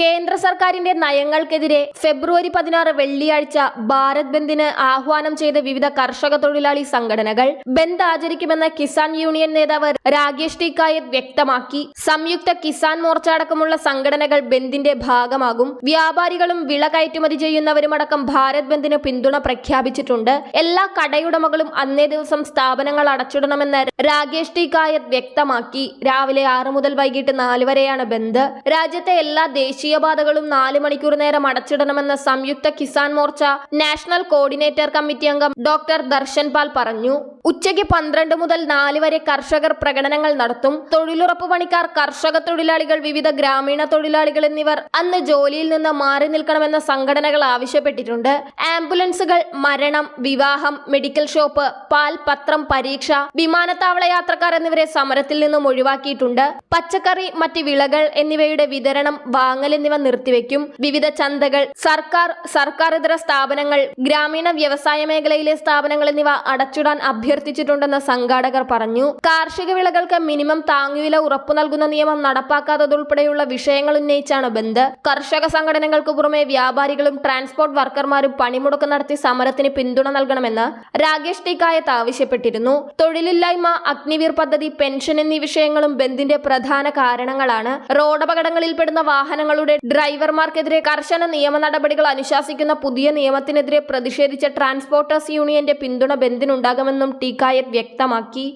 കേന്ദ്ര സർക്കാരിന്റെ നയങ്ങൾക്കെതിരെ ഫെബ്രുവരി പതിനാറ് വെള്ളിയാഴ്ച ഭാരത് ബന്ദിന് ആഹ്വാനം ചെയ്ത വിവിധ കർഷക തൊഴിലാളി സംഘടനകൾ ബന്ദ് ആചരിക്കുമെന്ന് കിസാൻ യൂണിയൻ നേതാവ് രാകേഷ് ടി കായത് വ്യക്തമാക്കി. സംയുക്ത കിസാൻ മോർച്ച അടക്കമുള്ള സംഘടനകൾ ബന്ദിന്റെ ഭാഗമാകും. വ്യാപാരികളും വിള കയറ്റുമതി ചെയ്യുന്നവരുമടക്കം ഭാരത് ബന്ദിന് പിന്തുണ പ്രഖ്യാപിച്ചിട്ടുണ്ട്. എല്ലാ കടയുടമകളും അന്നേ ദിവസം സ്ഥാപനങ്ങൾ അടച്ചിടണമെന്ന് രാകേഷ് ടി കായത് വ്യക്തമാക്കി. രാവിലെ ആറ് മുതൽ വൈകിട്ട് നാല് വരെയാണ് ബന്ദ്. രാജ്യത്തെ എല്ലാ ദേശീയപാതകളും നാല് മണിക്കൂർ നേരം അടച്ചിടണമെന്ന് Samyukta Kisan Morcha national coordinator committee അംഗം ഡോക്ടർ ദർശൻപാൽ പറഞ്ഞു. ഉച്ചയ്ക്ക് പന്ത്രണ്ട് മുതൽ നാല് വരെ കർഷകർ പ്രകടനങ്ങൾ നടത്തും. തൊഴിലുറപ്പ് പണിക്കാർ കർഷക തൊഴിലാളികൾ വിവിധ ഗ്രാമീണ തൊഴിലാളികൾ എന്നിവർ അന്ന് ജോലിയിൽ നിന്ന് മാറി നിൽക്കണമെന്ന സംഘടനകൾ ആവശ്യപ്പെട്ടിട്ടുണ്ട്. ആംബുലൻസുകൾ മരണം വിവാഹം മെഡിക്കൽ ഷോപ്പ് പാൽ പത്രം പരീക്ഷ വിമാനത്താവള യാത്രക്കാർ എന്നിവരെ സമരത്തിൽ നിന്നും ഒഴിവാക്കിയിട്ടുണ്ട്. പച്ചക്കറി മറ്റ് വിളകൾ എന്നിവയുടെ വിതരണം വാങ്ങൽ എന്നിവ നിർത്തിവെക്കും. വിവിധ ചന്തകൾ സർക്കാർ സർക്കാർ ഇതര സ്ഥാപനങ്ങൾ ഗ്രാമീണ വ്യവസായ മേഖലയിലെ സ്ഥാപനങ്ങൾ എന്നിവ അടച്ചിടാൻ അഭ്യർത്ഥിച്ചിട്ടുണ്ടെന്ന് സംഘാടകർ പറഞ്ഞു. കാർഷിക വിളകൾക്ക് മിനിമം താങ്ങുവില ഉറപ്പു നൽകുന്ന നിയമം നടപ്പാക്കാത്തതുൾപ്പെടെയുള്ള വിഷയങ്ങൾ ഉന്നയിച്ചാണ് ബന്ദ്. കർഷക സംഘടനകൾക്ക് പുറമെ വ്യാപാരികളും ട്രാൻസ്പോർട്ട് വർക്കർമാരും പണിമുടക്ക് നടത്തി സമരത്തിന് പിന്തുണ നൽകണമെന്ന് രാകേഷ് ടിക്കായത്ത് ആവശ്യപ്പെട്ടിരുന്നു. തൊഴിലില്ലായ്മ അഗ്നിവീർ പദ്ധതി പെൻഷൻ എന്നീ വിഷയങ്ങളും ബന്ദിന്റെ പ്രധാന കാരണങ്ങളാണ്. റോഡപകടങ്ങളിൽപ്പെടുന്ന വാഹനങ്ങളുടെ ഡ്രൈവർമാർക്കെതിരെ കർശന നിയമ നടപടികൾ അനുശാസിക്കുന്ന പുതിയ നിയമത്തിനെതിരെ പ്രതിഷേധിച്ച ട്രാൻസ്പോർട്ടേഴ്സ് യൂണിയന്റെ പിന്തുണ ബന്ദിനുണ്ടാകുമെന്നും ടിക്കായത്ത് വ്യക്തമാക്കി